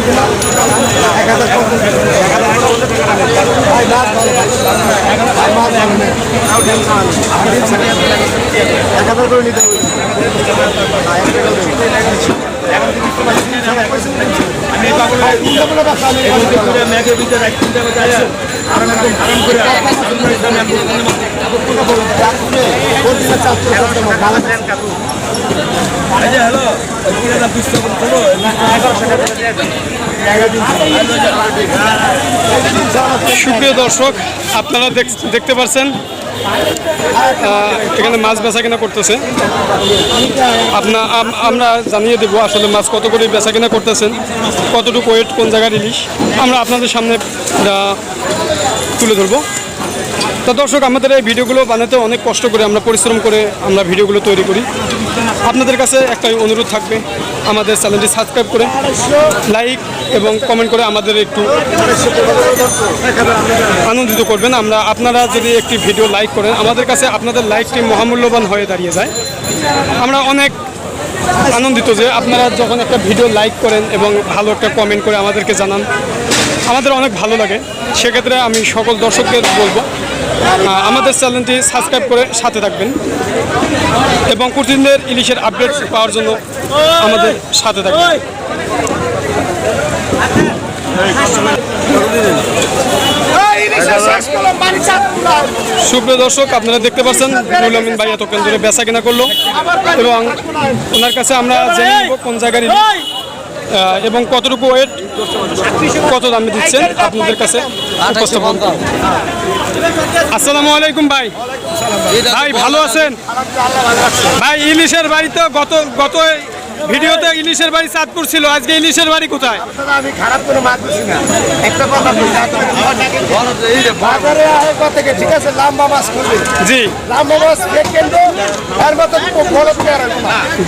এক হাজার পঞ্চাশ এক হাজার করে নিতে টাকা দেবো। সুপ্রিয় দর্শক আপনারা দেখ- দেখতে পাচ্ছেন আহ, এখানে মাছ বেচা কিনা করতেছে। আপনা আমরা জানিয়ে দেবো আসলে মাছ কত করে বেচা কিনা করতেছেন কতটুকু ওয়েট কোন জায়গার ইলিশ আমরা আপনাদের সামনে তুলে ধরবো। তো দর্শক, আমাদের এই ভিডিওগুলো বানাতে অনেক কষ্ট করে আমরা পরিশ্রম করে আমরা ভিডিওগুলো তৈরি করি। আপনাদের কাছে একটাই অনুরোধ থাকবে, আমাদের চ্যানেলটি সাবস্ক্রাইব করে লাইক এবং কমেন্ট করে আমাদের একটু আনন্দিত করবেন। আমরা, আপনারা যদি একটি ভিডিও লাইক করেন, আমাদের কাছে আপনাদের লাইকটি মহামূল্যবান হয়ে দাঁড়িয়ে যায়। আমরা অনেক আনন্দিত যে আপনারা যখন একটা ভিডিও লাইক করেন এবং ভালো একটা কমেন্ট করে আমাদেরকে জানান, আমাদের অনেক ভালো লাগে। সেক্ষেত্রে আমি সকল দর্শকদের বলব আমাদের চ্যানেলটি সাবস্ক্রাইব করে সাথে থাকবেন এবং প্রতিদিনের ইলিশের আপডেট পাওয়ার জন্য আমাদের সাথে থাকবেন। সুপ্রিয় দর্শক আপনারা দেখতে পাচ্ছেন রুল আমিন ভাই এতক্ষণ ধরে বেচা কিনা করল এবং ওনার কাছে আমরা জেনে নেব কোন আহ, এবং কতটুকু ওয়েট কত দামে দিচ্ছেন আপনাদের কাছে? উপস্থাপন আসসালামু আলাইকুম ভাই। ভাই ভালো আছেন? ভাই ইলিশের বাড়ি তো গত গত ভিডিওতে ইলিশের বাড়ি চাঁদপুর ছিল। আজকে ইলিশের বাড়ি কোথায়? আমি খারাপ করে মাছ দিছি না একটা কথা বলি বাজারে আয় কত থেকে? ঠিক আছে লাম্বা মাছ করবে জি। লাম্বা মাছ কে কিনবো এর মতো বড় পেয়ার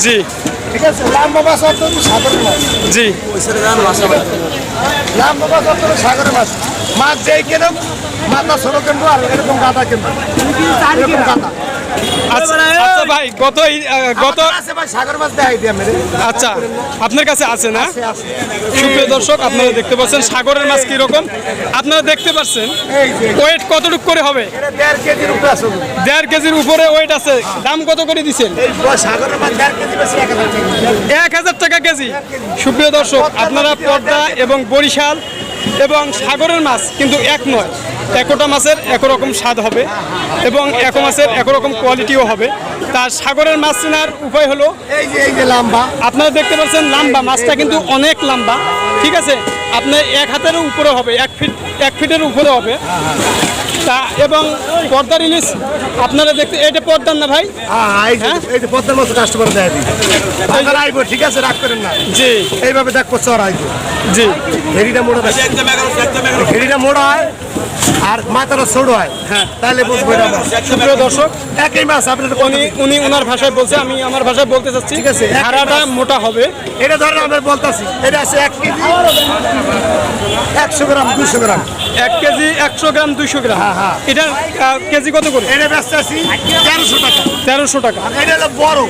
জি। ঠিক আছে লাম্বা মাছ অত সাগরের মাছ। জি। লাম্বা মাছ অত সাগরের মাছ। মাছ যেই কেন মাথা ছোট কিনবো আর এরকম গাদা কেন এরকম গাদা। আচ্ছা আচ্ছা ভাই গত গত আচ্ছা আপনার কাছে আছে না। সুপ্রিয় দর্শক আপনারা দেখতে পাচ্ছেন সাগরের মাছ কীরকম। আপনারা দেখতে পাচ্ছেন ওয়েট কতটুকু করে হবে? দেড় কেজির উপরে ওয়েট আছে। দাম কত করে দিচ্ছেন? এক হাজার টাকা। কেজি। সুপ্রিয় দর্শক আপনারা পর্দা এবং বরিশাল এবং সাগরের মাছ কিন্তু এক নয়। একোটা মাছের একরকম স্বাদ হবে এবং এক মাছের একরকম কোয়ালিটিও হবে। তার সাগরের মাছ চেনার উপায় হলো এই যে এই যে লাম্বা। আপনারা দেখতে পাচ্ছেন লাম্বা মাছটা কিন্তু অনেক লাম্বা। ঠিক আছে? আপনার এক হাতের উপরে হবে এক ফিট এক ফিটের উপরে হবে। তা এবং পর্দার ইলিশ আপনারা দেখতে এটা পর্দার না ভাই? পর্দার এই যে এই যে মতো কাস্টমার দেয় আইব ঠিক আছে রাগ করেন না। জি। এইভাবে দেখব চর আইব। জি। ঘেরিটা মোড়া দেখ। ঘেরিটা মোড়া হয় আর মাথাটা ছোট হয়। হ্যাঁ। তাহলে বুঝব এটা সুপ্রিয় দর্শক একই মাছ আপনার উনি উনি ওনার ভাষায় বলছে আমি আমার ভাষায় বলতে চাচ্ছি ঠিক আছে, হারাটা মোটা হবে। এটা ধরেন আমরা বলতেছি এটা আছে এক কেজি। একশো গ্রাম দুশো গ্রাম। এক কেজি একশো গ্রাম দুইশো গ্রাম। হ্যাঁ, হ্যাঁ। এটা কেজি কত করে? এটা ব্যস্ত আছি তেরোশো টাকা। তেরোশো টাকা। এটা হলো বড়।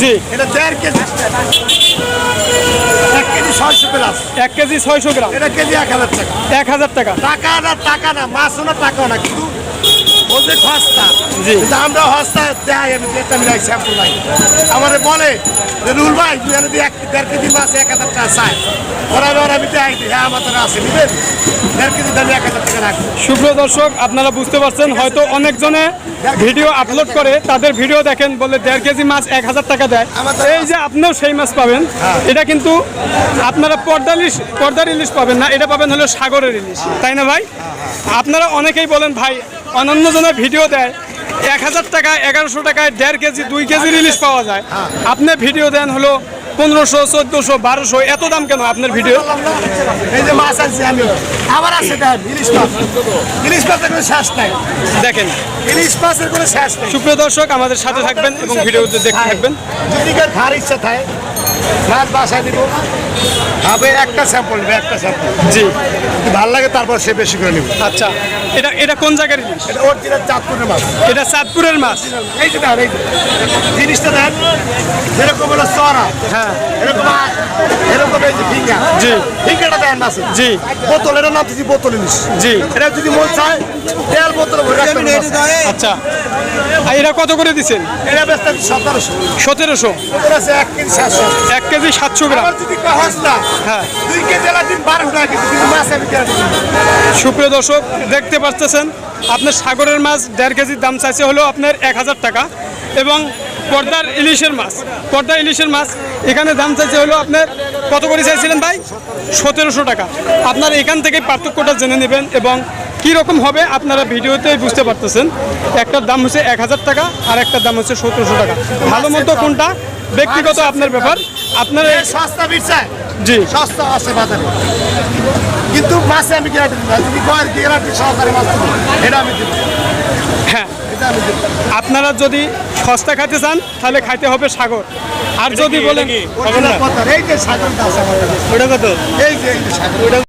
জি। এটা দেড় কেজি। এক কেজি ছয়শো প্লাস এক কেজি ছয়শো গ্রাম। এটা কেজি এক হাজার টাকা। এক হাজার টাকা। টাকা না টাকা না মাছও না টাকাও না কিন্তু বলছে হস্তা। জি। কিন্তু আমরা হস্তা দেয় আমি যেটা মিলাই স্যাম্পল নাই। আমার বলে যে রুল ভাই তুই এনে এক দেড় কেজি মাছ এক হাজার টাকা চাই। ওরা ওরা আমি দেয় হ্যাঁ আমার তো আছে নিবেন দেড় কেজি দামে এক হাজার টাকা রাখব। সুপ্রিয় দর্শক আপনারা বুঝতে পারছেন হয়তো অনেকজনে ভিডিও আপলোড করে তাদের ভিডিও দেখেন বলে দেড় কেজি মাছ এক হাজার টাকা দেয়। এই যে আপনিও সেই মাছ পাবেন এটা কিন্তু আপনারা পর্দা ইলিশ পর্দার ইলিশ পাবেন না এটা পাবেন হলো সাগরের ইলিশ। তাই না ভাই? আপনারা অনেকেই বলেন ভাই অন্যান্য জনের ভিডিও দেয়। এক হাজার টাকা এগারোশো টাকায় দেড় কেজি দুই কেজি রিলিজ পাওয়া যায়। আপনি ভিডিও দেন হলো পনেরোশো চোদ্দোশো বারোশো এত দাম কেন আপনার ভিডিও? এই যে মাছ আমি। আবার আছে দেন ইলিশ মাছ। ইলিশ মাছের কোনো শেষ নাই। দেখেন। ইলিশ মাছের কোনো শেষ নেই। সুপ্রিয় দর্শক আমাদের সাথে থাকবেন এবং ভিডিও দেখতে থাকবেন। যদি কেউ খার ইচ্ছা থাকে মাছ বাসায় দিব। একটা স্যাম্পল একটা স্যাম্পল জি। ভালো লাগে তারপর সে বেশি করে নেবে। আচ্ছা এটা এটা কোন জায়গার ইলিশ এটা ওর জেলার চাঁদপুরের মাছ। এটা চাঁদপুরের মাছ। এই যে দেখেন এই জিনিসটা দেন যেরকম হলো সরা হ্যাঁ। এরকম এরকম এই যে ফিঙ্গা জি। ফিঙ্গাটা দেন মাছ জি। বোতল এটা নাম দিচ্ছি বোতল ইলিশ। জি। এটা যদি মন চায় তেল বোতল ভরে রাখতে হবে মাছে। আচ্ছা আর এটা কত করে দিচ্ছেন সতেরোশো। এক কেজি সাতশো। গ্রাম। হ্যাঁ। সুপ্রিয় দর্শক দেখতে পাচ্ছেন আপনার সাগরের মাছ দেড় কেজির দাম চাইছে হলো আপনার এক হাজার টাকা এবং পর্দার ইলিশের মাছ। পর্দা ইলিশের মাছ এখানে দাম চাইছে হলো আপনার কত করে চাইছিলেন ভাই? সতেরোশো টাকা। আপনার এখান থেকে পার্থক্যটা জেনে নেবেন এবং কী রকম হবে আপনারা ভিডিওতেই বুঝতে পারতেছেন। একটার দাম হচ্ছে এক হাজার টাকা আর একটার দাম হচ্ছে সতেরোশো টাকা। ভালো মতো কোনটা? ব্যক্তিগত আপনার ব্যাপার। আপনার সস্তা বিরসায় জি। সস্তা আছে বাজারে। কিন্তু মাছে আমি গ্যারান্টি দিই না যদি গয়ের গ্যারান্টি সহকারে মাছ দেবো এটা আমি দেবো। হ্যাঁ। এটা আমি দেবো। আপনারা যদি সস্তা খাইতে চান তাহলে খাইতে হবে সাগর। আর যদি বলেন Original এই যে সাগরটা আছে আমার কাছে। ওটা কত? এই যে সাগর।